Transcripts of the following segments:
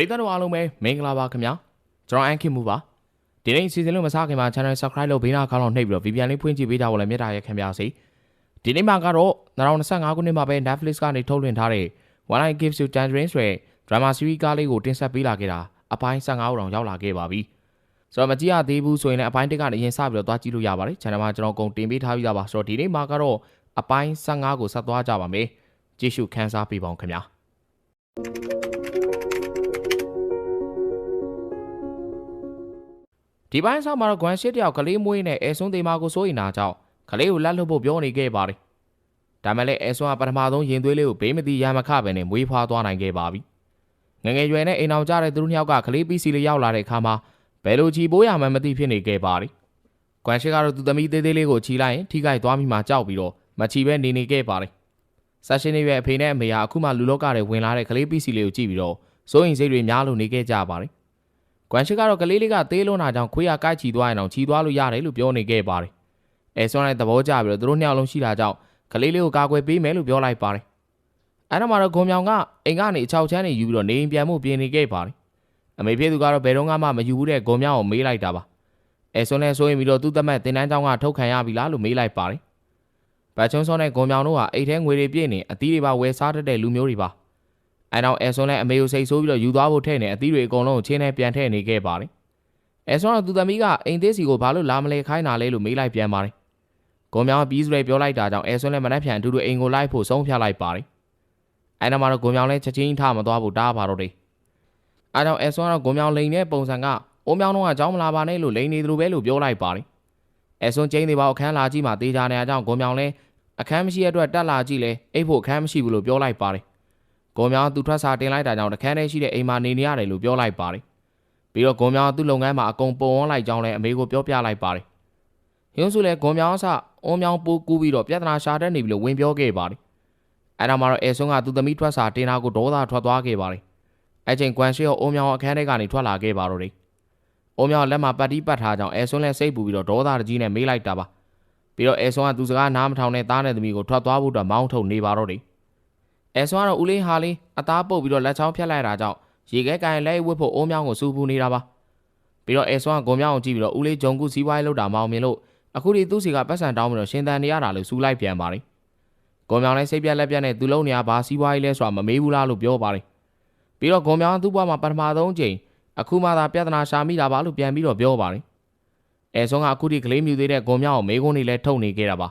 ရိသတ်တို့အားလုံးပဲမင်္ဂလာပါခင်ဗျာကျွန်တော်အန်ခင်မူပါဒီနေ့စီစဉ်လို့မစားခင်မှာ channel subscribe လုပ်ဘေးနားခေါင်းလောက်နှိပ်ပြီးတော့ VPN လေးဖွင့်ကြည့်ပေးကြဖို့လည်းမြတ်တာရက်ခင်ဗျာစီဒီနေ့မှာကတော့2025ခုနှစ်မှာပဲ Netflix ကနေထုတ်လွှင့်ထားတဲ့ One Eye Gives You Tangerine ဆိုတဲ့ drama series ကားလေးကိုတင်ဆက်ပေးလာခဲ့တာအပိုင်း15ဦးတောင်ရောက်လာခဲ့ပါပြီဆိုတော့မကြည့်ရသေးဘူးဆိုရင်လည်းအပိုင်းတစ်ကနေရင်စပြီးတော့သွားကြည့်လို့ရပါတယ် channel မှာကျွန်တော်ကုန်တင်ပေးထားပြီးသားပါဆိုတော့ဒီနေ့မှာကတော့အပိုင်း15ကိုဆက်သွားကြပါမယ်ကြည့်ရှုခန်းစားပေးပါအောင်ခင်ဗျာ ဒီပိုင်းဆောင်မှာတော့ဂွမ်ရှစ်တယောက်ကလေးမွေးနဲ့အဲဆွန်းသေးမာကိုစိုးရင်တာကြောင့်ကလေးကိုလက်လွတ်ဖို့ပြောနေခဲ့ပါတယ်။ဒါမဲ့လည်းအဲဆွန်းကပထမဆုံးရင်သွေးလေးကိုဘေးမတိရမခပဲနဲ့မွေးဖွားသွားနိုင်ခဲ့ပါပြီ။ငငယ်ရွယ်နဲ့အိမ်အောင်ကြတဲ့သူတို့နှစ်ယောက်ကကလေးပီစီလေးရောက်လာတဲ့အခါမှာဘယ်လိုချီပိုးရမှန်းမသိဖြစ်နေခဲ့ပါတယ်။ဂွမ်ရှစ်ကတော့သူသမီးသေးသေးလေးကိုချီလိုက်ရင်ထိခိုက်သွားမိမှကြောက်ပြီးတော့မချီပဲနေနေခဲ့ပါတယ်။ဆက်ရှင်နေရဲ့အဖေနဲ့အမေကအခုမှလူလောကတွေဝင်လာတဲ့ကလေးပီစီလေးကိုကြည့်ပြီးတော့စိုးရင်စိတ်တွေများလို့နေခဲ့ကြပါတယ်။ ။ကွမ်ရှစ်ကတော့ကလေးလေးကသေးလွန်းတာကြောင့်ခွေးရကိုက်ချီသွားရင်တော့ချီသွားလို့ရတယ်လို့ပြောနေခဲ့ပါတယ်။အဲဆွမ်းရဲ့သဘောကျပြီးတော့သူတို့နှစ်ယောက်လုံးရှိတာကြောင့်ကလေးလေးကိုကာကွယ်ပေးမယ်လို့ပြောလိုက်ပါတယ်။အဲနောက်မှာတော့ဂုံမြောင်ကအိမ်ကနေအချောက်ချမ်းနေယူပြီးတော့နေအိမ်ပြန်မှုပြင်နေခဲ့ပါတယ်။အမေဖြစ်သူကတော့ဘယ်တော့မှမယူဘူးတဲ့ဂုံမြောင်ကိုမေးလိုက်တာပါ။အဲဆွမ်းလည်းစိုးရင်ပြီးတော့သူ့သမက်တင်တန်းချောင်းကထုတ်ခံရပြီလားလို့မေးလိုက်ပါတယ်။ဗတ်ချုံစောနဲ့ဂုံမြောင်တို့ဟာအိတ်ထဲငွေတွေပြည့်နေအသီးတွေပါဝယ်စားတတ်တဲ့လူမျိုးတွေပါ။ အဲတော့အဲဆွမ်းနဲ့အမေကိုစိတ်ဆိုးပြီးတော့ယူသွားဖို့ထဲ့နေအသီးတွေအကုန်လုံးကိုချင်းနဲ့ပြန်ထည့်နေခဲ့ပါတယ်။အဲဆိုတော့သူသမီးကအိမ်သေးစီကိုဘာလို့လာမလဲခိုင်းတာလဲလို့မေးလိုက်ပြန်ပါတယ်။ကိုမြောင်ကပြီးစရဲပြောလိုက်တာကြောင့်အဲဆွန်းလည်းမနှက်ဖြန်အတူတူအိမ်ကိုလိုက်ဖို့ဆုံးဖြတ်လိုက်ပါတယ်။အဲနောက်မှာတော့ကိုမြောင်လည်းချက်ချင်းထမသွားဘူးတားပါတော့တယ်။အဲကြောင့်အဲဆွန်းကတော့ကိုမြောင်လိန်တဲ့ပုံစံကအိုးမြောင်တော့ကကြောင်းမလာပါနဲ့လို့လိန်နေသလိုပဲလို့ပြောလိုက်ပါတယ်။အဲဆွန်းကျင်းနေပါအခန်းလာကြည့်မှတေးကြနေအကြောင်းကိုမြောင်လည်းအခန်းမရှိတဲ့အတွက်တက်လာကြည့်လဲအိတ်ဖို့အခန်းမရှိဘူးလို့ပြောလိုက်ပါတယ်။ ကိုမြောင်သူထွက်စာတင်လိုက်တာကြောင့်တခန်းထဲရှိတဲ့အိမ်မှာနေနေရတယ်လို့ပြောလိုက်ပါတယ်။ပြီးတော့ဂွန်မြောင်ကသူ့လုပ်ငန်းမှာအကုန်ပုံဝန်းလိုက်ကြောင်းလည်းအမေကိုပြောပြလိုက်ပါတယ်။ဟင်းစုလည်းဂွန်မြောင်အစအုံမြောင်ပိုးကူးပြီးတော့ပြဿနာရှာတတ်နေပြီလို့ဝင်ပြောခဲ့ပါတယ်။အဲဒါမှတော့အဲဆွန်းကသူ့သမီးထွက်စာတင်တာကိုဒေါသထွက်သွားခဲ့ပါတယ်။အဲချိန်ဂွန်ရှေရောအုံမြောင်အခန်းထဲကနေထွက်လာခဲ့ပါတော့တယ်။အုံမြောင်လက်မှာပတ်တီးပတ်ထားကြောင်းအဲဆွန်းလည်းစိတ်ပူပြီးတော့ဒေါသတကြီးနဲ့မေးလိုက်တာပါ။ပြီးတော့အဲဆွန်းကသူစကားနားမထောင်တဲ့သားနဲ့သမီးကိုထွက်သွားဖို့တော့မောင်းထုတ်နေပါတော့တယ်။ အဲဆွန်းကတော့ဦးလေးဟာလေးအသားပုတ်ပြီးတော့လက်ချောင်းဖြတ်လိုက်တာကြောင့်ရေခဲကန်လက်ဝှက်ဖို့အိုးမြောင်းကိုစူပူနေတာပါပြီးတော့အဲဆွမ်းကဂုံမြောင်းကိုကြည့်ပြီးတော့ဦးလေးဂျုံကူစီးပွားရေးလုပ်တာမအောင်မြင်လို့အခုဒီသူ့စီကပတ်စံတောင်းပြီးတော့ရှင်သန်နေရတာလို့စူလိုက်ပြန်ပါတယ်ဂုံမြောင်းလည်းစိတ်ပြက်လက်ပြက်နဲ့သူ့လုံးနေရဘာစီးပွားရေးလဲဆိုတာမမေးဘူးလားလို့ပြောပါတယ်ပြီးတော့ဂုံမြောင်းကသူ့ဘဝမှာပထမဆုံးချိန်အခုမှသာပြဿနာရှာမိတာပါလို့ပြန်ပြီးတော့ပြောပါတယ်အဲဆွမ်းကအခုဒီကလေးမြူသေးတဲ့ဂုံမြောင်းကိုမေးခွန်းတွေလည်းထုတ်နေခဲ့တာပါ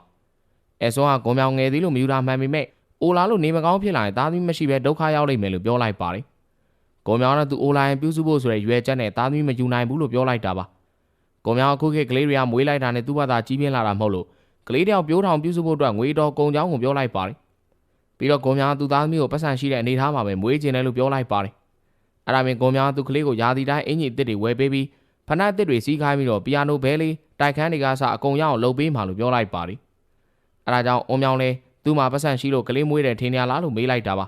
အဲဆွမ်းကဂုံမြောင်းငယ်သေးလို့မယူတာမှန်ပေမဲ့ အိုလာလို့နေမကောင်းဖြစ်လာရင်သားသမီးမရှိပဲဒုက္ခရောက်လိမ့်မယ်လို့ပြောလိုက်ပါတယ်ကိုမြောင်ကသူအိုလိုင်းပြုစုဖို့ဆိုတဲ့ရွယ်ချက်နဲ့သားသမီးမယူနိုင်ဘူးလို့ပြောလိုက်တာပါကိုမြောင်အခုခေတ်ကလေးတွေကမွေးလိုက်တာနဲ့သူ့ဘာသာကြီးပြင်းလာတာမဟုတ်လို့ကလေးတယောက်ပြိုးထောင်ပြုစုဖို့အတွက်ငွေတော်ကုန်ချောင်းကိုပြောလိုက်ပါတယ်ပြီးတော့ကိုမြောင်ကသူ့သားသမီးကိုပတ်စံရှိတဲ့အနေအထားမှာပဲမွေးကျင်တယ်လို့ပြောလိုက်ပါတယ်အဲ့ဒါပြင်ကိုမြောင်ကသူ့ကလေးကိုယာစီတိုင်းအင်ကြီးအစ်စ်တွေဝယ်ပေးပြီးဖနက်အစ်စ်တွေစီးခိုင်းပြီးတော့ပီယာနိုဘဲလေးတိုက်ခန်းတွေကစအကုန်ရအောင်လုပ်ပေးမှလို့ပြောလိုက်ပါတယ်အဲ့ဒါကြောင့်အုံမြောင်လဲ သူ့မှာပတ်စံရှိလို့ကလေးမွေးတယ်ထင်ရလားလို့မေးလိုက်တာပါ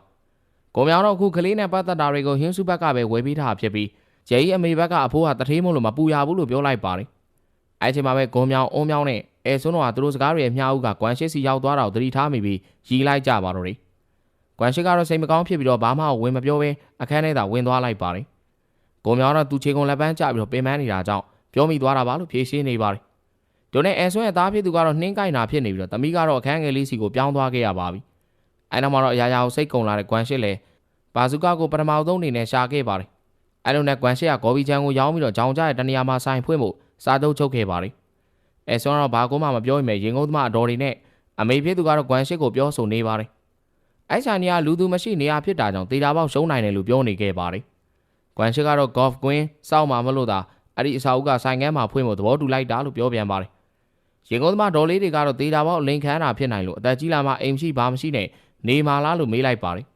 ကိုမြောင်တော့အခုကလေးနဲ့ပတ်သက်တာတွေကိုဟင်းစုဘက်ကပဲဝယ်ပေးထားဖြစ်ပြီးဂျယ်ကြီးအမေဘက်ကအဖိုးကတထေးမို့လို့မပူရဘူးလို့ပြောလိုက်ပါတယ်။အဲချိန်မှာပဲကိုမြောင်အုံမြောင်နဲ့အဲဆွန်းတော်ကသူတို့စကားတွေအမျှအဦးကကွမ်ရှစ်စီရောက်သွားတာကိုသတိထားမိပြီးရီလိုက်ကြပါတော့တယ်။ကွမ်ရှစ်ကတော့စိတ်မကောင်းဖြစ်ပြီးတော့ဘာမှဝင်မပြောဘဲအခန်းထဲသာဝင်သွားလိုက်ပါတယ်။ကိုမြောင်ကတော့သူချေကုန်လက်ပန်းကျပြီးတော့ပင်ပန်းနေတာကြောင့်ပြောမိသွားတာပါလို့ဖြေရှင်းနေပါတယ်။ ဒိုနဲ့အဲဆွန်းရဲ့သားဖြစ်သူကတော့နှင်းကိုက်နာဖြစ်နေပြီးတော့တမိကတော့အခန်းငယ်လေးစီကိုပြောင်းသွားခဲ့ရပါပြီ။အဲနောက်မှာတော့အရာရာကိုစိတ်ကုန်လာတဲ့ကွမ်ရှစ်လည်းဘာဇူကာကိုပထမဆုံးအနေနဲ့ရှာခဲ့ပါတယ်။အဲလိုနဲ့ကွမ်ရှက်ကဂေါ်ဘီချန်ကိုရောင်းပြီးတော့ဂျောင်ကြရဲ့တနေရာမှာဆိုင်ဖွင့်ဖို့စားတုပ်ချုပ်ခဲ့ပါတယ်။အဲဆွမ်းတော့ဘာကုန်းမှမပြောရင်ပဲရင်ကုန်းသမားအတော်တွေနဲ့အမေဖြစ်သူကတော့ကွမ်ရှက်ကိုပြောဆိုနေပါတယ်။အဲဆိုင်နေရလူသူမရှိနေရဖြစ်တာကြောင့်တေတာပေါက်ရှုံးနိုင်တယ်လို့ပြောနေခဲ့ပါတယ်။ကွမ်ရှက်ကတော့ golf ကွင်းစောက်မှာမလို့သာအဲ့ဒီအစာအုပ်ကဆိုင်ငန်းမှာဖွင့်ဖို့သဘောတူလိုက်တာလို့ပြောပြန်ပါတယ်။ ရင်ကုန်းသမားဒေါ်လေးတွေကတော့တေတာပေါက်လင်ခန်းတာဖြစ်နိုင်လို့အသက်ကြီးလာမှအိမ်ရှိဘာမရှိနဲ့နေမာလားလို့မေးလိုက်ပါတယ်။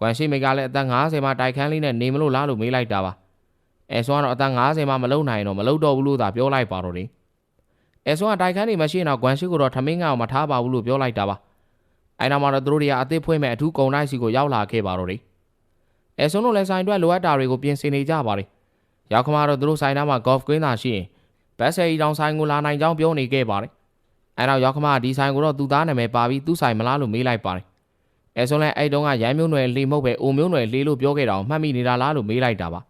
ကွမ်ရှိမိတ်ကလည်းအသက်50မှာတိုက်ခန်းလေးနဲ့နေမလို့လားလို့မေးလိုက်တာပါအဲဆွမ်းကတော့အသက်50မှာမလုံနိုင်တော့မလုံတော့ဘူးလို့သာပြောလိုက်ပါတော့တယ်အဲဆွမ်းကတိုက်ခန်းနေမရှိရင်တော့ကွမ်ရှိကိုတော့ထမင်းငါ့ကိုမထားပါဘူးလို့ပြောလိုက်တာပါအဲနောက်မှာတော့သူတို့တွေကအသစ်ဖွင့်မဲ့အထူးကုံတိုင်းစီကိုရောက်လာခဲ့ပါတော့တယ်အဲဆွမ်းတို့လည်းဆိုင်အတွက်လိုအပ်တာတွေကိုပြင်ဆင်နေကြပါတယ်ရောက်ခမတော့သူတို့ဆိုင်သားမှာ golf ကွင်းသာရှိရင် ဘတ်ဆယ်ရီတောင်ဆိုင်ကိုလာနိုင်ကြောင်းပြောနေခဲ့ပါတယ်အဲနောက်ရောက်ခမကဒီဆိုင်ကိုတော့သူသားနာမည်ပါပြီးသူ့ဆိုင်မလားလို့မေးလိုက်ပါတယ်အဲဆိုလဲအဲ့တုန်းကရမ်းမျိုးနွယ်လေမဟုတ်ပဲအိုမျိုးနွယ်လေလို့ပြောခဲ့တာကိုမှတ်မိနေတာလားလို့မေးလိုက်တာပါ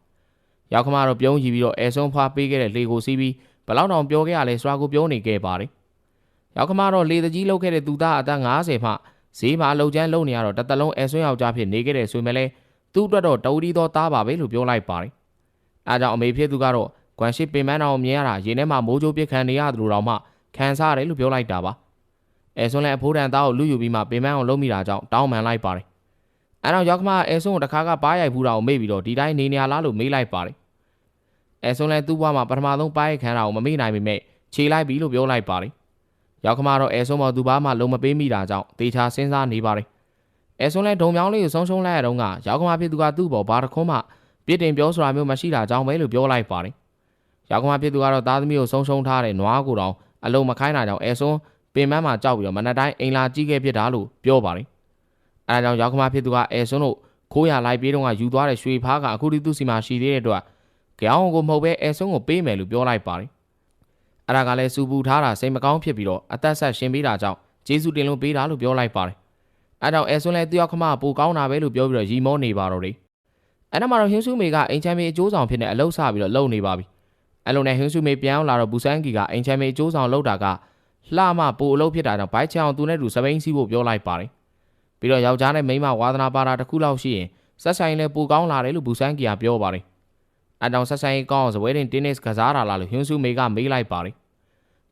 ရောက်ခမတော့ပြုံးကြည့်ပြီးတော့အဲဆုံးဖွားပေးခဲ့တဲ့လေကိုစီးပြီးဘလောက်တောင်ပြောခဲ့ရလဲစွာကိုပြောနေခဲ့ပါတယ်ရောက်ခမတော့လေတကြီးလောက်ခဲ့တဲ့သူသားအသက်50မှဈေးမှာအလုပ်ကျန်းလုပ်နေရတော့တသက်လုံးအဲဆွန်းယောက်ျားဖြစ်နေခဲ့တဲ့ဆိုရင်လည်းသူ့အတွက်တော့တူတီသောသားပါပဲလို့ပြောလိုက်ပါတယ်အဲကြောင့်အမေဖြစ်သူကတော့ ကွမ်ရှိပင်မန်းတော်မြင်ရတာရင်ထဲမှာမိုးကြိုးပစ်ခံနေရတယ်လို့တော့မှခံစားရတယ်လို့ပြောလိုက်တာပါအဲဆွန်းလည်းအဖိုးတန်သားကိုလူယူပြီးမှပင်မန်းအောင်လုံးမိတာကြောင့်တောင်းပန်လိုက်ပါတယ်အဲတော့ရောက်ခမအဲဆွန်းကိုတခါကပါးရိုက်ဘူးတာကိုမေ့ပြီးတော့ဒီတိုင်းနေနေရလားလို့မေးလိုက်ပါတယ်အဲဆွန်းလည်းသူ့ဘဝမှာပထမဆုံးပါးရိုက်ခံတာကိုမမေ့နိုင်ပေမဲ့ခြေလိုက်ပြီလို့ပြောလိုက်ပါတယ်ရောက်ခမတော့အဲဆွန်းမော်သူဘာမှလုံးမပေးမိတာကြောင့်တေချာစဉ်းစားနေပါတယ်အဲဆွန်းလည်းဒုံမြောင်းလေးကိုဆုံးရှုံးလိုက်ရတော့ကရောက်ခမဖြစ်သူကသူ့ဘောဘာတခွန်းမှပြစ်တင်ပြောဆိုတာမျိုးမရှိတာကြောင့်ပဲလို့ပြောလိုက်ပါတယ် ရောက်ခမဖြစ်သူကတော့သားသမီးကိုဆုံးရှုံးထားတဲ့နွားကိုတောင်အလုံးမခိုင်းတာကြောင့်အဲဆွန်းပင်မမှာကြောက်ပြီးတော့မနက်တိုင်းအိမ်လာကြီးခဲ့ဖြစ်တာလို့ပြောပါတယ်အဲဒါကြောင့်ရောက်ခမဖြစ်သူကအဲဆွန်းတို့ခိုးရလိုက်ပြေးတော့ကယူသွားတဲ့ရွှေဖားကအခုဒီသူ့စီမှာရှိသေးတဲ့အတွက်ကြောင်ကိုမဟုတ်ပဲအဲဆွန်းကိုပေးမယ်လို့ပြောလိုက်ပါတယ်အဲ့ဒါကလည်းစူပူထားတာစိတ်မကောင်းဖြစ်ပြီးတော့အသက်ဆက်ရှင်ပေးတာကြောင့်ဂျေစုတင်လို့ပေးတာလို့ပြောလိုက်ပါတယ်အဲကြောင့်အဲဆွန်းလည်းတယောက်ခမပူကောင်းတာပဲလို့ပြောပြီးတော့ရီမောနေပါတော့တယ်အဲ့ဒါမှတော့ဟင်းစုမေကအိမ်ချမ်းမေအကျိုးဆောင်ဖြစ်နေအလုပ်ဆပြီးတော့လုံနေပါပြီ အဲ့လိုနဲ့ဟင်းစုမေပြန်အောင်လာတော့ဘူဆန်းကီကအိမ်ချမ်းမေအကျိုးဆောင်လုပ်တာကလှမပူအလုပ်ဖြစ်တာကြောင့်ဘိုက်ချောင်သူနဲ့တူစပိန်စီးဖို့ပြောလိုက်ပါတယ်ပြီးတော့ယောက်ျားနဲ့မိန်းမဝါသနာပါတာတစ်ခုလောက်ရှိရင်ဆက်ဆိုင်လဲပူကောင်းလာတယ်လို့ဘူဆန်းကီကပြောပါတယ်အတောင်ဆက်ဆိုင်ကောင်းအောင်ဇပွဲတင်တင်းနစ်ကစားတာလားလို့ဟင်းစုမေကမေးလိုက်ပါတယ်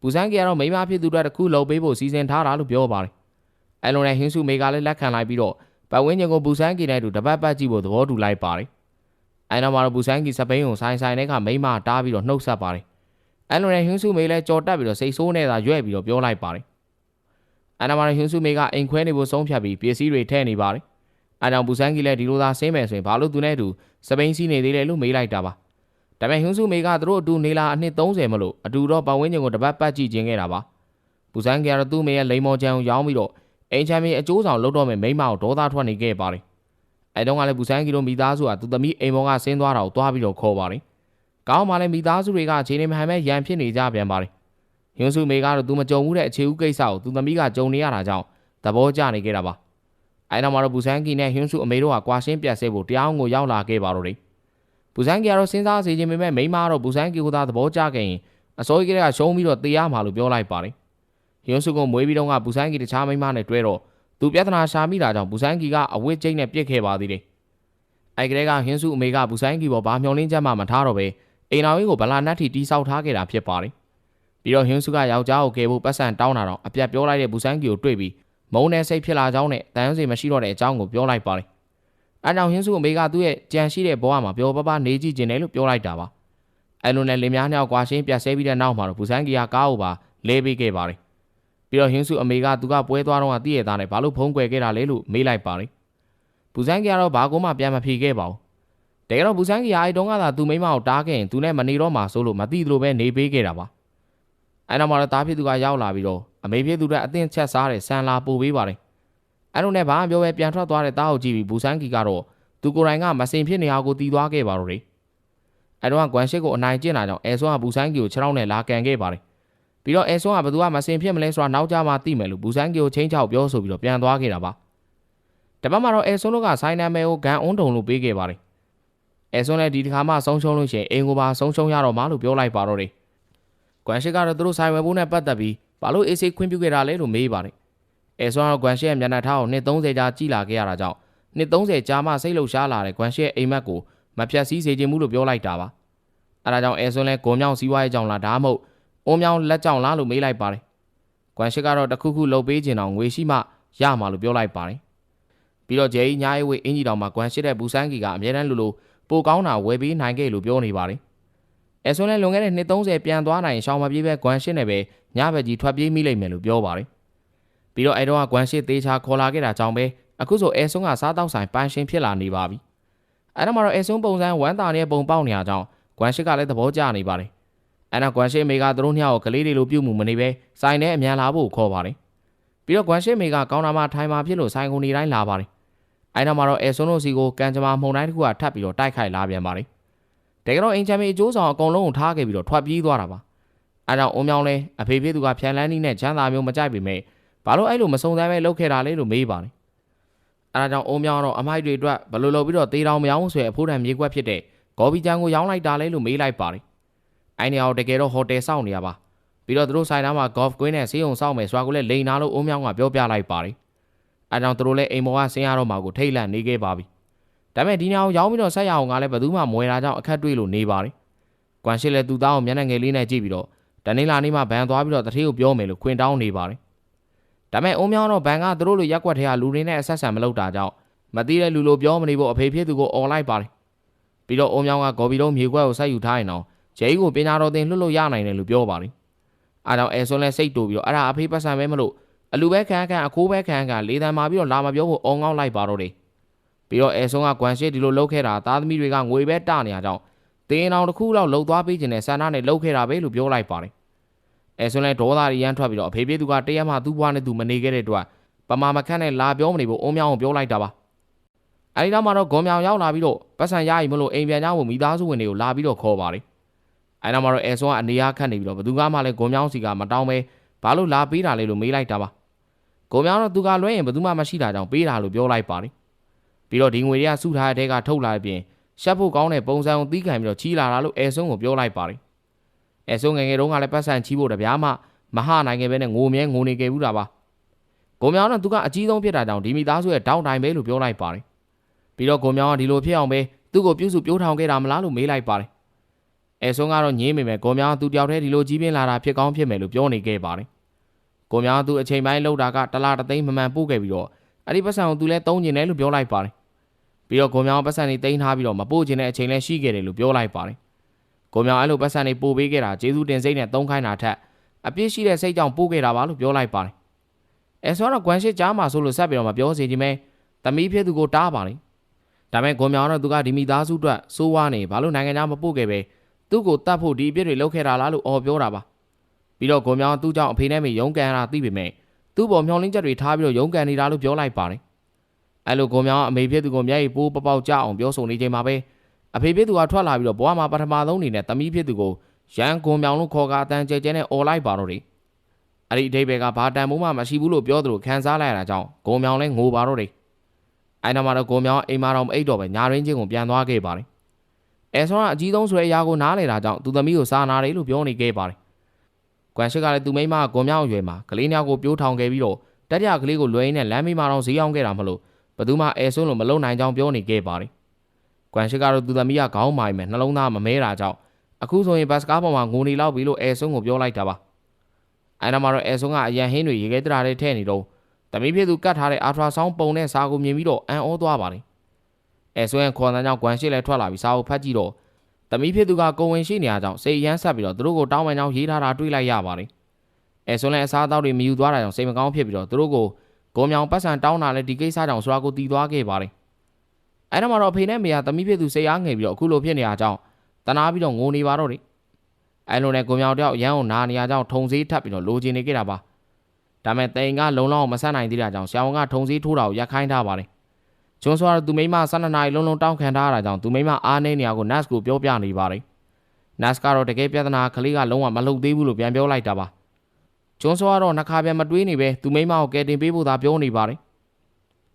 ဘူဆန်းကီကတော့မိန်းမဖြစ်သူတို့တစ်ခုလုပ်ပေးဖို့စီစဉ်ထားတာလို့ပြောပါတယ်အဲ့လိုနဲ့ဟင်းစုမေကလည်းလက်ခံလိုက်ပြီးတော့ပတ်ဝန်းကျင်ကိုဘူဆန်းကီနဲ့တူတပတ်ပတ်ကြည့်ဖို့သဘောတူလိုက်ပါတယ် အဲ့တော့မှတော့ဘူဆန်းကီစပိန်ကိုဆိုင်ဆိုင်နဲ့ကမိန်းမတားပြီးတော့နှုတ်ဆက်ပါတယ်အဲ့လိုနဲ့ဟင်းစုမေလည်းကြော်တက်ပြီးတော့စိတ်ဆိုးနေတာရွဲ့ပြီးတော့ပြောလိုက်ပါတယ်အဲ့တော့မှတော့ဟင်းစုမေကအိမ်ခွဲနေဖို့ဆုံးဖြတ်ပြီးပစ္စည်းတွေထည့်နေပါတယ်အဲ့တော့ဘူဆန်းကီလည်းဒီလိုသာဆင်းမယ်ဆိုရင်ဘာလို့သူနဲ့အတူစပိန်စီးနေသေးလဲလို့မေးလိုက်တာပါဒါပေမဲ့ဟွန်းစုမေကသူတို့အတူနေလာအနှစ်30မလို့အတူတော့ပတ်ဝန်းကျင်ကိုတပတ်ပတ်ကြည့်ခြင်းခဲ့တာပါပူစန်းကကတော့သူ့မေရဲ့လိန်မော်ချံကိုရောင်းပြီးတော့အိမ်ချမ်းမြေအကျိုးဆောင်လုပ်တော့မယ်မိမကိုဒေါသထွက်နေခဲ့ပါတယ် အဲတုန်းကလည်းပူစန်းကီတို့မိသားစုကသူသမီးအိမ်ပေါ်ကဆင်းသွားတာကိုတွားပြီးတော့ခေါ်ပါတယ်ကောင်းမှလည်းမိသားစုတွေကခြေနေမဟန်မဲ့ရန်ဖြစ်နေကြပြန်ပါတယ်ဟွန်းစုမေကတော့သူမကြုံဘူးတဲ့အခြေဦးကိစ္စကိုသူသမီးကကြုံနေရတာကြောင့်သဘောကျနေခဲ့တာပါအဲနောက်မှာတော့ပူစန်းကီနဲ့ဟွန်းစုအမေတို့ကကွာရှင်းပြတ်ဆဲဖို့တရားကိုရောက်လာခဲ့ပါတော့တယ်ဘူဇန်ကီကတော့စဉ်းစားစေခြင်းပေမဲ့မိမကတော့ဘူဇန်ကီကိုသာသဘောကျခဲ့ရင်အစိုးရကရှုံးပြီးတော့တေးရမှာလို့ပြောလိုက်ပါတယ်။ယွန်းစုကမွေးပြီးတော့ကဘူဇန်ကီတခြားမိမနဲ့တွဲတော့ သူပြဿနာရှာမိတာကြောင့်ဘူဇန်ကီကအဝစ်ကျိတ်နဲ့ပြစ်ခဲ့ပါသေးတယ်။အဲ့ကလေးကဟင်းစုအမေကဘူဇန်ကီပေါ်ဘာမျောလင်းချက်မှမထားတော့ပဲအိမ်တော်ကြီးကိုဗလာနတ်ထီတီးဆောက်ထားခဲ့တာဖြစ်ပါတယ်။ပြီးတော့ဟင်းစုကယောက်ျားကိုကယ်ဖို့ပတ်စံတောင်းတာတော့အပြတ်ပြောလိုက်တဲ့ဘူဇန်ကီကိုတွေ့ပြီးမုန်းတဲ့စိတ်ဖြစ်လာကြောင်းနဲ့တန်ရုံးစီမရှိတော့တဲ့အကြောင်းကိုပြောလိုက်ပါတယ်အဲကြောင့်ဟင်းစုအမေကသူ့ရဲ့ကြံရှိတဲ့ဘဝမှာပျော်ပပနေကြည့်ကျင်တယ်လို့ပြောလိုက်တာပါအဲလိုနဲ့လင်များနှစ်ယောက်ကွာရှင်းပြတ်ဆဲပြီးတဲ့နောက်မှာတော့ဘူဆန်းကီယာကားကိုပါလဲပေးခဲ့ပါတယ် ပြီးတော့ဟင်းစုအမေကသူကပွဲသွားတော့ကတည့်ရသားနဲ့ဘာလို့ဖုံးကွယ်ခဲ့တာလဲလို့မေးလိုက်ပါတယ်ဘူဆန်းကီယာတော့ဘာကိုမှပြန်မဖြေခဲ့ပါဘူးတကယ်တော့ဘူဆန်းကီယာအဲတုန်းကသာသူမိမကိုတားခဲ့ရင်သူနဲ့မနေတော့မှဆိုလို့မသိသလိုပဲနေပေးခဲ့တာပါအဲနောက်မှာတော့တားဖြစ်သူကရောက်လာပြီးတော့အမေဖြစ်သူကအသင့်ချက်စားတဲ့ဆန်လာပို့ပေးပါတယ်အဲ့လိုနဲ့ဘာမှပြောပဲပြန်ထွက်သွားတဲ့တားကိုကြည့်ပြီးဘူဆန်းကီကတော့သူကိုယ်တိုင်ကမစင်ဖြစ်နေအောင်ကိုတီးသွားခဲ့ပါတော့တယ်အဲ့တော့ကွမ်ရှစ်ကိုအနိုင်ကျင့်တာကြောင့်အဲဆွမ်းကဘူဆန်းကီကိုခြေထောက်နဲ့လာကန်ခဲ့ပါတယ် ပြီးတော့အဲဆွမ်းကဘသူကမစင်ဖြစ်မလဲဆိုတာနောက်ကြမှသိမယ်လို့ဘူဆန်းကီကိုချင်းချောက်ပြောဆိုပြီးတော့ပြန်သွားခဲ့တာပါတပတ်မှာတော့အဲဆွမ်းတို့ကဆိုင်နာမဲကိုဂန်အွန်းတုံလို့ပေးခဲ့ပါတယ်အဲဆွမ်းလည်းဒီတစ်ခါမှဆုံးရှုံးလို့ရှိရင်အင်ကိုပါဆုံးရှုံးရတော့မှလို့ပြောလိုက်ပါတော့တယ်ကွမ်ရှစ်ကတော့သူတို့ဆိုင်ဝယ်ဖို့နဲ့ပတ်သက်ပြီးဘာလို့အေးဆေးခွင့်ပြုခဲ့တာလဲလို့မေးပါတယ်အဲဆွမ်းတော့ကွမ်ရှစ်ရဲ့မျက်နှာထားကိုနှစ်30ကြာကြည့်လာခဲ့ရတာကြောင့်နှစ်30ကြာမှစိတ်လှုပ်ရှားလာတဲ့ကွမ်ရှစ်အိမ်မက်ကိုမဖြတ်စည်းစေခြင်းမှုလို့ပြောလိုက်တာပါအဲဒါကြောင့်အဲဆွန်းလဲဂုံမြောင်စည်းဝါးရဲ့ကြောင့်လားဒါမှမဟုတ် အုံမြောင်လက်ကြောင့်လားလို့မေးလိုက်ပါတယ်ကွမ်ရှစ်ကတော့တခုခုလှုပ်ပေးခြင်းအောင်ငွေရှိမှရမှာလို့ပြောလိုက်ပါတယ်ပြီးတော့ဂျေကြီးညာရေးဝေးအင်ကြီးတောင်မှာကွမ်ရှစ်တဲ့ဘူဆန်းကီကအမြဲတမ်းလိုလိုပိုကောင်းတာဝယ်ပေးနိုင်ခဲ့လို့ပြောနေပါတယ်အဲဆွန်းလဲလွန်ခဲ့တဲ့နှစ်30ပြန်သွားနိုင်ရှောင်းမပြေးပဲကွမ်ရှစ်နဲ့ပဲညဘက်ကြီးထွက်ပြေးမိလိမ့်မယ်လို့ပြောပါတယ်ပြီးတော့အဲတော့ကကွမ်ရှစ်သေးချာခေါ်လာခဲ့တာကြောင့်ပဲအခုဆိုအဲဆွန်းကစားတောက်ဆိုင်ပန်းရှင်ဖြစ်လာနေပါပြီအဲတော့မှတော့အဲဆွန်းပုံစံဝမ်းတာနဲ့ပုံပေါက်နေရကြောင်းကွမ်ရှစ်ကလည်းသဘောကျနေပါတယ် အဲတော့ကွမ်ရှစ်မေကသူတို့နှစ်ယောက်ကလေးတွေလိုပြုတ်မှုမနေပဲဆိုင်ထဲအမြန်လာဖို့ခေါ်ပါတယ်ပြီးတော့ကွမ်ရှစ်မေကကောင်းတာမှထိုင်မှဖြစ်လို့ဆိုင်ကုန်နေတိုင်းလာပါတယ်အဲတော့မှတော့အဲဆွန်းတို့စီကိုကန်ကြမာမှုန်တိုင်းတစ်ခုကထပ်ပြီးတော့တိုက်ခိုက်လာပြန်ပါတယ်တကယ်တော့အင်ချမ်းမေအကျိုးဆောင်အကုန်လုံးကိုထားခဲ့ပြီးတော့ထွက်ပြေးသွားတာပါအဲကြောင့်အုံမြောင်းလဲအဖေဖေသူကဖြန်လန်းနီးနဲ့ချမ်းသာမျိုးမကြိုက်ပေမဲ့ဘာလို့အဲ့လိုမစုံစမ်းပဲလုပ်ခဲ့တာလဲလို့မေးပါတယ်အဲအဲဒါကြောင့်အိုးမြောင်းတော့အမိုက်တွေအတွက်ဘယ်လိုလုပ်ပြီးတော့တေးတောင်မယောင်းဆွဲအဖိုးတန်မြေကွက်ဖြစ်တဲ့ဂေါ်ဘီချန်ကိုရောင်းလိုက်တာလဲလို့မေးလိုက်ပါတယ်။ အဲ့နေရာကိုတကယ်တော့ဟိုတယ်စောင့်နေရပါပြီးတော့သူတို့ဆိုင်သားမှာ golf queen နဲ့ဆေးရုံစောင့်မယ်ဆိုတာကိုလည်းလိန်နာလို့အိုးမြောင်းကပြောပြလိုက်ပါတယ်။အဲကြောင့်သူတို့လည်းအိမ်ပေါ်ကဆင်းရတော့မှာကိုထိတ်လန့်နေခဲ့ပါပြီ။ဒါပေမဲ့ဒီနေရာကိုရောင်းပြီးတော့ဆက်ရအောင်ကလည်းဘယ်သူမှမဝယ်တာကြောင့်အခက်တွေ့လို့နေပါတယ်။ကွမ်ရှိလည်းသူ့သားကိုမျက်နှာငယ်လေးနဲ့ကြည့်ပြီးတော့တနင်္လာနေ့မှဘန်သွားပြီးတော့တထေးကိုပြောမယ်လို့ခွင်တောင်းနေပါတယ်။ဒါပေမဲ့အုံမြောင်းတော့ဘန်ကသူတို့လိုရက်ွက်ထဲကလူတွေနဲ့အဆက်ဆံမလုပ်တာကြောင့်မသိတဲ့လူလိုပြောမနေဖို့အဖေဖြစ်သူကိုអော်လိုက်ပါတယ်။ပြီးတော့အုံမြောင်းကဂေါ်ဘီလုံးမြေခွက်ကိုဆက်ယူထားရင်တော့ ဂျေးကိုပညာတော်သင်လွတ်လို့ရနိုင်တယ်လို့ပြောပါတယ်။အားကြောင့်အဲဆွန်းလဲစိတ်တူပြီးတော့အဲ့ဒါအဖေပတ်စံပဲမလို့အလူပဲခံခံအခိုးပဲခံခံလေးတန်မာပြီးတော့လာမပြောဖို့អော်ငေါက်လိုက်ပါတော့တယ်။ပြီးတော့အဲဆွန်းကကွမ်ရှစ်ဒီလိုလှုပ်ခဲ့တာသားသမီးတွေကငွေပဲတနေရကြောင်းတင်းအောင်တစ်ခုလောက်လှုပ်သွားပေးခြင်းနဲ့ဆန္ဒနဲ့လှုပ်ခဲ့တာပဲလို့ပြောလိုက်ပါတယ်။အဲဆွန်းလဲဒေါသရရမ်းထွက်ပြီးတော့အဖေပြေသူကတရက်မှသူ့ဘွားနဲ့သူမနေခဲ့တဲ့အတွက်ပမာမခန့်နဲ့လာပြောမနေဖို့အုံမြောင်းကိုပြောလိုက်တာပါ။အဲဒီတော့မှတော့ဂွန်မြောင်ရောက်လာပြီးတော့ပတ်စံရရင်မလို့အိမ်ပြန်ကြဖို့မိသားစုဝင်တွေကိုလာပြီးတော့ခေါ်ပါတယ်။ အဲဒီတော့မှတော့အဲဆွန်းကအနေအားခတ်နေပြီးတော့ဘသူကမှလည်းဂွန်မြောင်းစီကမတောင်းပဲဘာလို့လာပေးတာလဲလို့မေးလိုက်တာပါ။ဂွန်မြောင်းတော့သူကလွှဲရင်ဘသူမှမရှိတာကြောင့်ပေးတာလို့ပြောလိုက်ပါတယ်။ပြီးတော့ဒီငွေတွေကစုထားတဲ့တဲကထုတ်လာတဲ့ပြင်ရှက်ဖို့ကောင်းတဲ့ပုံစံကိုတီးခံပြီးတော့ချီလာတာလို့အဲဆွန်းကိုပြောလိုက်ပါတယ်။အဲဆွန်းငယ်ငယ်တုန်းကလည်းပတ်စံချီဖို့တပြားမှမဟနိုင်ခဲ့ပဲနဲ့ငိုမြဲငိုနေခဲ့ဘူးတာပါ။ဂုံမြောင်းတော့သူကအကြီးဆုံးဖြစ်တာကြောင့်ဒီမိသားစုရဲ့တောင်းတိုင်ပဲလို့ပြောလိုက်ပါတယ်။ပြီးတော့ဂုံမြောင်းကဒီလိုဖြစ်အောင်ပဲသူ့ကိုပြုစုပြိုးထောင်ခဲ့တာမလားလို့မေးလိုက်ပါတယ်။ အဲဆွန်းကတော့ညင်းမိမယ်ဂုံမြောင်းကသူတယောက်တည်းဒီလိုကြီးပြင်းလာတာဖြစ်ကောင်းဖြစ်မယ်လို့ပြောနေခဲ့ပါတယ်။ဂုံမြောင်းကသူအချိန်ပိုင်းလောက်တာကတလားတသိန်းမမှန်ပို့ခဲ့ပြီးတော့အဲ့ဒီပတ်စံကိုသူလည်းတုံးကျင်တယ်လို့ပြောလိုက်ပါတယ်။ပြီးတော့ဂုံမြောင်းပတ်စံတွေတင်ထားပြီးတော့မပို့ကျင်တဲ့အချိန်လည်းရှိခဲ့တယ်လို့ပြောလိုက်ပါတယ်။ဂုံမြောင်းအဲ့လိုပတ်စံတွေပို့ပေးခဲ့တာကျေးဇူးတင်စိတ်နဲ့တုံးခိုင်းတာထက်အပြစ်ရှိတဲ့စိတ်ကြောင့်ပို့ခဲ့တာပါလို့ပြောလိုက်ပါတယ်အဲဆိုတော့ကွမ်ရှစ်ကြားမှာဆိုလို့ဆက်ပြီးတော့မပြောစီခြင်းပဲသမီးဖြစ်သူကိုတားပါလေဒါပေမဲ့ဂွန်မြောင်တော့သူကဒီမိသားစုအတွက်စိုးဝါနေဘာလို့နိုင်ငံသားမပို့ခဲ့ပဲ သူ့ကိုတတ်ဖို့ဒီအပြစ်တွေလုပ်ခဲ့တာလားလို့အော်ပြောတာပါပြီးတော့ဂွန်မြောင်သူ့ကြောင့်အဖေနဲ့မိရုံးကန်တာသိပေမဲ့သူ့ပေါ်မျောလင်းချက်တွေထားပြီးတော့ရုံးကန်နေတာလို့ပြောလိုက်ပါတယ်အဲ့လိုဂွန်မြောင်အမေဖြစ်သူကိုမျက်ရည်ပိုးပပေါက်ကြအောင်ပြောဆိုနေချိန်မှာပဲအဖေဖြစ်သူကထွက်လာပြီးတော့ဘွားမှာပထမဆုံးအနေနဲ့သမီးဖြစ်သူကိုရန်ဂွန်မြောင်လို့ခေါ်ကာအတန်ကျဲကျဲနဲ့អော်လိုက်ပါတော့တယ်အဲ့ဒီအဓိပ္ပာယ်ကဘာတန်မိုးမှမရှိဘူးလို့ပြောသလိုခံစားလိုက်ရတာကြောင့်ဂုံမြောင်လဲငိုပါတော့တယ်အဲ့နောက်မှာတော့ဂုံမြောင်အိမ်မတော်မအိတ်တော့ပဲညာရင်းချင်းကိုပြန်သွားခဲ့ပါတယ် အဲဆွမ်းကအကြီးဆုံးဆိုတဲ့အရာကိုနားလေတာကြောင့်သူသမီးကိုစာနာတယ်လို့ပြောနေခဲ့ပါတယ်ကွမ်ရှစ်ကလည်းသူမိမဂုံမြောင်အရွယ်မှာကလေးညောက်ကိုပြိုးထောင်ခဲ့ပြီးတော့တတိယကလေးကိုလွှဲရင်းနဲ့လမ်းမေးမှာတော့ဈေးအောင်ခဲ့တာမလို့ဘသူမှအဲဆွမ်းလို့မလုံနိုင်ကြောင်းပြောနေခဲ့ပါတယ်ကွမ်ရှစ်ကတော့သူသမီးကခေါင်းမိုင်မယ်နှလုံးသားမမဲတာကြောင့်အခုဆိုရင်ဘတ်စကားပေါ်မှာငိုနေလောက်ပြီလို့အဲဆွမ်းကိုပြောလိုက်တာပါအဲနောက်မှာတော့အဲဆွန်းကအရန်ဟင်းတွေရေခဲတရာလေးထည့်နေတော့သမီးဖြစ်သူကတ်ထားတဲ့အာထရာဆောင်းပုံနဲ့စာကိုမြင်ပြီးတော့အံ့ဩသွားပါတယ် အဲဆွန်းရဲ့ခေါ်တန်းကြောင့်ကွမ်ရှိလဲထွက်လာပြီးစာကိုဖတ်ကြည့်တော့သမီးဖြစ်သူကကိုဝင်ရှိနေရကြောင်းစိတ်ရမ်းဆက်ပြီးတော့သူတို့ကိုတောင်းပန်ကြောင်းရေးထားတာတွေ့လိုက်ရပါတယ်အဲဆွန်းလည်းအစားအသောက်တွေမယူသွားတာကြောင့်စိတ်မကောင်းဖြစ်ပြီးတော့သူတို့ကိုဂုံမြောင်ပတ်စံတောင်းတာလည်းဒီကိစ္စကြောင့်ဆိုတာကိုတည်သွားခဲ့ပါတယ်အဲတော့မှတော့ဖေနဲ့မေကသမီးဖြစ်သူစိတ်အားငယ်ပြီးတော့အခုလိုဖြစ်နေရကြောင်းတနာပြီးတော့ငိုနေပါတော့တယ်အဲလိုနဲ့ကိုမြောင်တယောက်ရန်အောင်နာနေရကြောင်းထုံစည်းထပ်ပြီးတော့လိုချင်နေကြတာပါဒါမဲ့တိန်ကလုံလောက်မဆန်းနိုင်သေးတာကြောင့်ဆရာဝန်ကထုံစည်းထိုးတာကိုရက်ခိုင်းထားပါတယ် ကျွန်းစွာသူမိမ12နာရီလုံးလုံးတောင်းခံထားရတာကြောင့်သူမိမအားနေနေရကို NAS ကိုပြောပြနေပါတယ် NAS ကတော့တကယ်ပြဿနာကလေးကလုံးဝမလှုပ်သေးဘူးလို့ပြန်ပြောလိုက်တာပါကျွန်းစွာတော့နှခါပြန်မတွေးနေပဲသူမိမကိုကယ်တင်ပေးဖို့သာပြောနေပါတယ်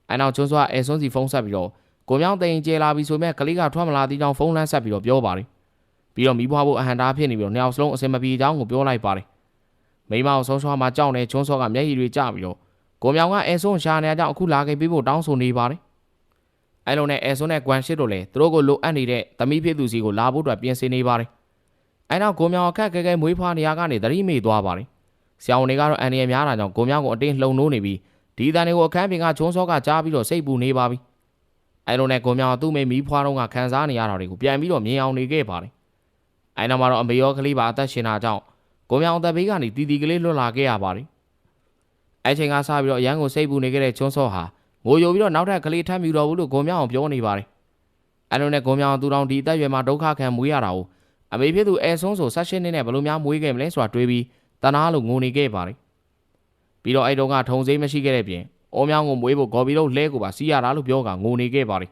အဲနောက်ကျွန်းစွာအဲဆွန်းစီဖုန်းဆက်ပြီးတော့ကိုမြောင်တိန်ကျေလာပြီဆိုမဲ့ကလေးကထွက်မလာသေးကြောင်းဖုန်းလမ်းဆက်ပြီးတော့ပြောပါတယ်ပြီးတော့မိဘဖို့အဟန်တာဖြစ်နေပြီးတော့နှစ်ယောက်စလုံးအစင်မပြေကြောင်းကိုပြောလိုက်ပါတယ်မိမအောင်ဆုံးဆွားမှာကြောက်နေချွန်းစောကမျက်ရည်တွေကျပြီးတော့ကိုမြောင်ကအဲဆွန်းရှာနေကြအခုလာခဲ့ပြီးဖို့တောင်းဆိုနေပါတယ် အဲလိုနဲ့အဲဆွန်းနဲ့ကွမ်ရှစ်တို့လည်းသူတို့ကိုလိုအပ်နေတဲ့သမီးဖြစ်သူစီကိုလာဖို့အတွက်ပြင်ဆင်နေပါတယ်အဲနောက်ကိုမြောင်အခက်ခဲခဲမွေးဖွားနေရကနေသတိမေ့သွားပါတယ်ဆရာဝန်တွေကတော့အန်ရများတာကြောင့်ကိုမြောင်ကိုအတင်းလှုံနိုးနေပြီးဒီတန်တွေကိုအခန်းပြင်ကချွန်းစောကကြားပြီးတော့စိတ်ပူနေပါပြီအဲလိုနဲ့ကိုမြောင်သူ့မိမိဖွားတော့ကခံစားနေရတာတွေကိုပြန်ပြီးတော့မြင်အောင်နေခဲ့ပါတယ်အဲနောက်မှာတော့အမေရောကလေးပါအသက်ရှင်တာကြောင့်ကိုမြောင်အသက်ဘေးကနေတီတီကလေးလွတ်လာခဲ့ရပါတယ်အဲချိန်ကစပြီးတော့အရန်ကိုစိတ်ပူနေခဲ့တဲ့ချွန်းစောဟာ ငိုယိုပြီးတော့နောက်ထပ်ကလေးထပ်မြူတော်ဘူးလို့ကိုမြောင်ပြောနေပါတယ်အဲလိုနဲ့ကိုမြောင်သူတော်ဒီအသက်ရွယ်မှာဒုက္ခခံမွေးရတာကိုအမေဖြစ်သူအဲဆုံးဆိုဆက်ရှင်းနေနဲ့ဘလို့များမွေးခဲ့မလဲဆိုတာတွေးပြီးတနာလို့ငိုနေခဲ့ပါတယ်ပြီးတော့အဲ့တုန်းကထုံစိမ့်မရှိခဲ့တဲ့ပြင်အိုးမြောင်ကိုမွေးဖို့ဂေါ်ဘီလို့လဲကိုပါစီးရတာလို့ပြောကငိုနေခဲ့ပါတယ်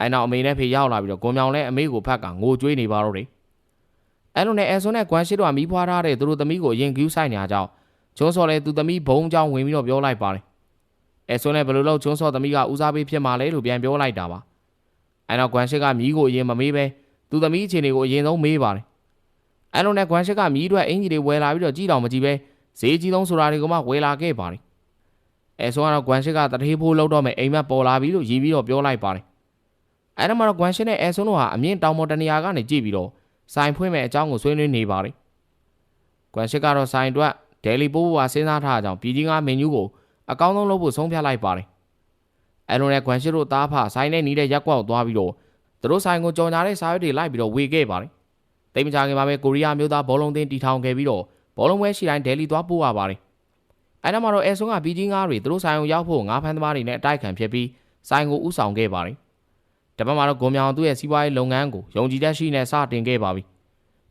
အဲနောက်အမေနဲ့ဖေရောက်လာပြီးတော့ကိုမြောင်လည်းအမေကိုဖက်ကငိုကြွေးနေပါတော့တယ်အဲ့လိုနဲ့အဲဆွန်းနဲ့ကွမ်ရှိတို့ကမီးဖွားထားတဲ့သူတို့သမီးကိုရင်ကျူးဆိုင်နေကြကြောင်းဂျွန်းစော်လည်းသူသမီးဘုံကြောင်းဝင်ပြီးတော့ပြောလိုက်ပါတယ် အဲဆိုလည်းဘယ်လိုလုပ်ချွန်းစော်သမီးကဦးစားပေးဖြစ်မှာလဲလို့ပြန်ပြောလိုက်တာပါအဲနောက်ကွမ်ရှစ်ကမြီးကိုအရင်မမေးပဲသူသမီးအခြေအနေကိုအရင်ဆုံးမေးပါတယ်အဲလိုနဲ့ကွမ်ရှစ်ကမြီးအတွက်အင်ဂျီတွေဝယ်လာပြီးတော့ကြည့်တော့မကြည့်ပဲဈေးကြီးဆုံးဆိုတာတွေကိုမှဝယ်လာခဲ့ပါတယ်အဲဆိုကတော့ကွမ်ရှစ်ကတထေးဖိုးလောက်တော့မယ်အိမ်မက်ပေါ်လာပြီလို့ရည်ပြီးတော့ပြောလိုက်ပါတယ်အဲဒါမှတော့ကွမ်ရှစ်နဲ့အဲဆွန်းတို့ဟာအမြင့်တောင်ပေါ်တနေရာကနေကြည့်ပြီးတော့ဆိုင်ဖွင့်မဲ့အကြောင်းကိုဆွေးနွေးနေပါတယ်ကွမ်ရှစ်ကတော့ဆိုင်အတွက်ဒယ်လီပိုးဘွားစဉ်းစားထားကြအောင်ပြည်ကြီးကမင်းညူးကို အကောင်းဆုံးလုပ်ဖို့ဆုံးဖြတ်လိုက်ပါတယ်အဲလိုနဲ့ကွမ်ရှစ်တို့သားဖဆိုင်နဲ့နေတဲ့ရက်ကွက်ကိုသွားပြီးတော့သူတို့ဆိုင်ကိုကြော်ညာတဲ့စာရွက်တွေလိုက်ပြီးတော့ဝေခဲ့ပါတယ်တိတ်မကြခင်မှာပဲကိုရီးယားမျိုးသားဘောလုံးသင်းတီထောင်ခဲ့ပြီးတော့ဘောလုံးပွဲရှိတိုင်းဒယ်လီသွားပို့ရပါတယ်အဲနောက်မှာတော့အဲဆွန်းကပြည်ကြီးငါးတွေသူတို့ဆိုင်ကိုရောက်ဖို့ငါးဖမ်းသမားတွေနဲ့အတိုက်ခံဖြစ်ပြီးဆိုင်ကိုဥဆောင်ခဲ့ပါတယ်တပတ်မှာတော့ဂုံမြောင်သူ့ရဲ့စီးပွားရေးလုပ်ငန်းကိုယုံကြည်တတ်ရှိနဲ့စတင်ခဲ့ပါပြီ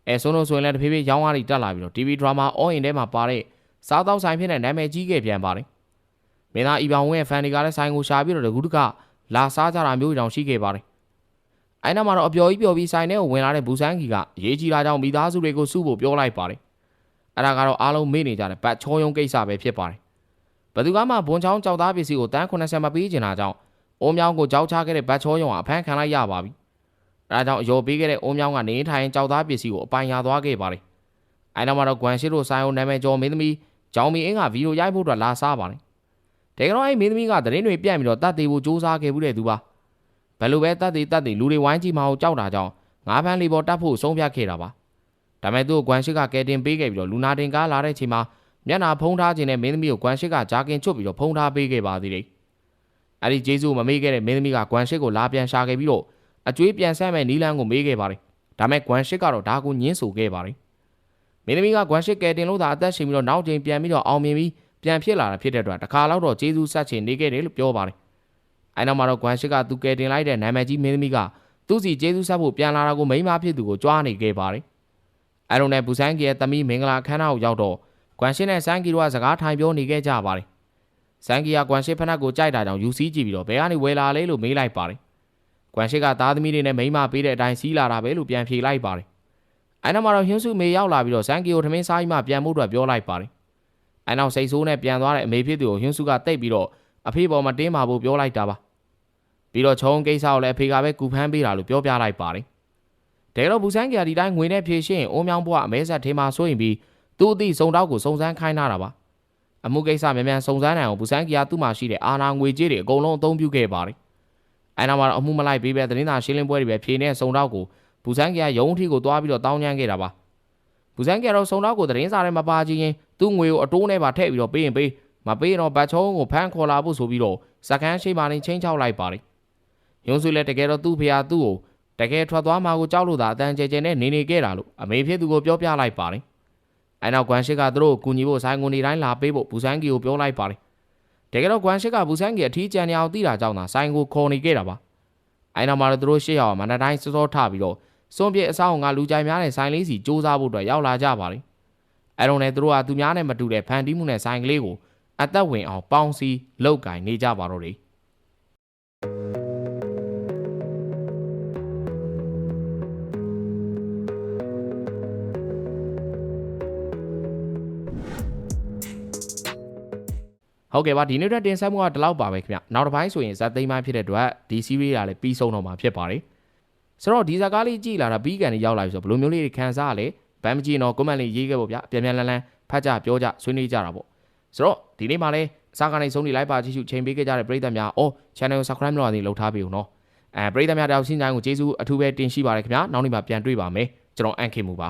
အဲဆွန်းတို့ဆိုရင်လည်းတဖြည်းဖြည်းရောင်းအားတွေတက်လာပြီးတော့ TV drama all in ထဲမှာပါတဲ့စားတောက်ဆိုင်ဖြစ်တဲ့နာမည်ကြီးခဲ့ပြန်ပါတယ် မင်းသားအီဘောင်ဝင်းရဲ့ဖန်တွေကလည်းဆိုင်ကိုရှာပြီးတော့တကူးတကလာစားကြတာမျိုးတောင်ရှိခဲ့ပါတယ်အဲနောက်မှာတော့အပျော်ကြီးပျော်ပြီးဆိုင်ထဲကိုဝင်လာတဲ့ဘူဆန်းကီကအရေးကြီးတာကြောင့်မိသားစုတွေကိုစုဖို့ပြောလိုက်ပါတယ်အဲ့ဒါကတော့အားလုံးမေ့နေကြတဲ့ဘတ်ချောယုံကိစ္စပဲဖြစ်ပါတယ်ဘယ်သူကမှဘွန်ချောင်းကြောက်သားပစ္စည်းကိုတန်း80မပေးချင်တာကြောင့်အိုးမြောင်းကိုကြောက်ချခဲ့တဲ့ဘတ်ချောယုံကအဖမ်းခံလိုက်ရပါပြီအဲဒါကြောင့်အယောပေးခဲ့တဲ့အိုးမြောင်းကနေထိုင်ကြောက်သားပစ္စည်းကိုအပိုင်ရသွားခဲ့ပါတယ်အဲနောက်မှာတော့ဂွမ်ရှိတို့ဆိုင်အောင်နာမည်ကျော်မင်းသမီးဂျောင်မီအင်းကဗီဒီယိုရိုက်ဖို့အတွက်လာစားပါတယ် တကယ်တော့အဲ့မင်းသမီးကသတင်းတွေပြန့်ပြီးတော့တတ်သေးဖို့စူးစမ်းခဲ့မှုတဲ့သူပါဘယ်လိုပဲတတ်သေးတတ်သေးလူတွေဝိုင်းကြည့်မအောင်ကြောက်တာကြောင့်ငါးဖမ်းလေးပေါ်တတ်ဖို့ဆုံးဖြတ်ခဲ့တာပါဒါမဲ့သူ့ကိုဂွမ်ရှိကကဲတင်ပေးခဲ့ပြီးတော့လူနာတင်ကားလာတဲ့ချိန်မှာမျက်နာဖုံးထားခြင်းနဲ့မင်းသမီးကိုဂွမ်ရှိကဂျာကင်ချွတ်ပြီးတော့ဖုံးထားပေးခဲ့ပါသေးတယ်အဲ့ဒီဂျေဇုမမေးခဲ့တဲ့မင်းသမီးကဂွမ်ရှိကိုလာပြန်ရှာခဲ့ပြီးတော့အကျွေးပြန်ဆက်မဲ့နီလန်းကိုမေးခဲ့ပါတယ်ဒါမဲ့ဂွမ်ရှိကတော့ဒါကိုညင်းဆိုခဲ့ပါတယ်မင်းသမီးကဂွမ်ရှိကဲတင်လို့သာအသက်ရှင်ပြီးတော့နောက်ချိန်ပြန်ပြီးတော့အောင်မြင်ပြီး ပြန်ဖြစ်လာတာဖြစ်တဲ့အတွက်တခါတော့တော့ဂျေဇုဆက်ချင်နေခဲ့တယ်လို့ပြောပါတယ်အဲနောက်မှာတော့ဂွမ်ရှိကသူကဲတင်လိုက်တဲ့နာမည်ကြီးမင်းသမီးကသူ့စီဂျေဇုဆက်ဖို့ပြန်လာတာကိုမိမဖြစ်သူကိုကြွားနေခဲ့ပါတယ်အဲလိုနဲ့ဘူဆန်ကီရဲ့သမီးမင်္ဂလာခမ်းနားကိုရောက်တော့ဂွမ်ရှင်းနဲ့ဆန်ကီတို့ကစကားထိုင်ပြောနေခဲ့ကြပါတယ်။ဆန်ကီကဂွမ်ရှင်းဖက်နှက်ကိုကြိုက်တာကြောင့်ယူစီးကြည့်ပြီးတော့ဘယ်ကနေဝယ်လာလဲလို့မေးလိုက်ပါတယ်။ဂွမ်ရှင်းကသားသမီးတွေနဲ့မိန်းမပေးတဲ့အတိုင်းစီးလာတာပဲလို့ပြန်ဖြေလိုက်ပါတယ်။အဲနောက်မှာတော့ဟွန်းစုမေရောက်လာပြီးတော့ဆန်ကီကိုထမင်းစားပြီးမှပြန်ဖို့အတွက်ပြောလိုက်ပါတယ်။ အဲနောက်စိတ်ဆိုးနဲ့ပြန်သွားတဲ့အမေဖြစ်သူကိုဟွန်းစုကတိတ်ပြီးတော့အဖေပေါ်မှာတင်းမာဖို့ပြောလိုက်တာပါ။ပြီးတော့ချုံကိစ္စကိုလည်းအဖေကပဲကူဖမ်းပေးတာလို့ပြောပြလိုက်ပါတယ်။တကယ်တော့ဘူဆန်ကီကဒီတိုင်းငွေနဲ့ဖြေရှင်းအိုးမြောင်းဘွားအမဲဆက်ထေးမှာစိုးရင်ပြီးသူ့အသည့်စုံတောက်ကိုစုံစမ်းခိုင်းထားတာပါအမှုကိစ္စမြန်မြန်စုံစမ်းနိုင်အောင်ဘူဆန်ကီယာသူ့မှာရှိတဲ့အာနာငွေကြေးတွေအကုန်လုံးအသုံးပြုခဲ့ပါတယ်အဲနောက်မှာတော့အမှုမလိုက်ပေးပဲသတင်းစာရှင်းလင်းပွဲတွေပဲဖြေနေစုံတောက်ကိုဘူဆန်ကီယာရုံးအထိကိုသွားပြီးတော့တောင်းညမ်းခဲ့တာပါဘူဆန်ကီယာတော့စုံတောက်ကိုသတင်းစာထဲမှာပါချင်ရင် သူ့ငွေကိုအတိုးနဲ့ပါထည့်ပြီးတော့ပေးရင်ပေးမပေးရင်တော့ဘတ်ချုံးကိုဖမ်းခေါ်လာဖို့ဆိုပြီးတော့စကန်ရှိမှနေချင်းချောက်လိုက်ပါတယ်ရုံးစုလည်းတကယ်တော့သူ့ဖေဟာသူ့ကိုတကယ်ထွက်သွားမှာကိုကြောက်လို့သာအတန်ကျဲကျဲနဲ့နေနေခဲ့တာလို့အမေဖြစ်သူကိုပြောပြလိုက်ပါတယ်အဲနောက်ဂွမ်ရှစ်ကသူတို့ကိုကူညီဖို့ဆိုင်ကုန်နေတိုင်းလာပေးဖို့ဘူဆန်ကီကိုပြောလိုက်ပါတယ်တကယ်တော့ဂွမ်ရှစ်ကဘူဆန်ကီအထီးကျန်နေအောင်သိတာကြောင့်သာဆိုင်ကိုခေါ်နေခဲ့တာပါအဲနောက်မှာတော့သူတို့ရှေ့ရောက်မနက်တိုင်းစောစောထပြီးတော့စွန့်ပစ်အဆောင်ကလူကြိုင်များတဲ့ဆိုင်လေးစီစူးစမ်းဖို့အတွက်ရောက်လာကြပါတယ် အဲတော့လည်းသူတို့ကသူများနဲ့မတူတဲ့ဖန်တီးမှုနဲ့ဆိုင်ကလေးကိုအသက်ဝင်အောင်ပေါင်းစည်းလောက်ကင်နေကြပါတော့တယ်ဟုတ်ကဲ့ပါဒီနေ့အတွက်တင်ဆက်မှုကဒီလောက်ပါပဲခင်ဗျနောက်တစ်ပိုင်းဆိုရင်ဇက်သိမ်းပိုင်းဖြစ်တဲ့အတွက်ဒီ series ကလည်းပြီးဆုံးတော့မှာဖြစ်ပါတယ်ဆိုတော့ဒီဇာကားလေးကြည့်လာတာပြီးကန်ကြီးရောက်လာပြီဆိုဘယ်လိုမျိုးလေးခံစားရလဲ ဗမ်းမကြည့်တော့ comment လေးရေးခဲ့ပေါ့ဗျအပြန်ပြန်လန်းလန်းဖတ်ကြပြောကြဆွေးနွေးကြတာပေါ့ဆိုတော့ဒီနေ့မှလည်းအစားကနေဆုံးနေလိုက်ပါကြည့်ရှုချိန်ပေးခဲ့ကြတဲ့ပရိသတ်များအော် channel ကို subscribe လုပ်ရသေးလှုပ်ထားပေးဦးနော်အဲပရိသတ်များတောက်ရှင်းတိုင်းကိုကျေးဇူးအထူးပဲတင်ရှိပါတယ်ခင်ဗျာနောက်နေ့မှပြန်တွေ့ပါမယ်ကျွန်တော်အန်ခေမူပါ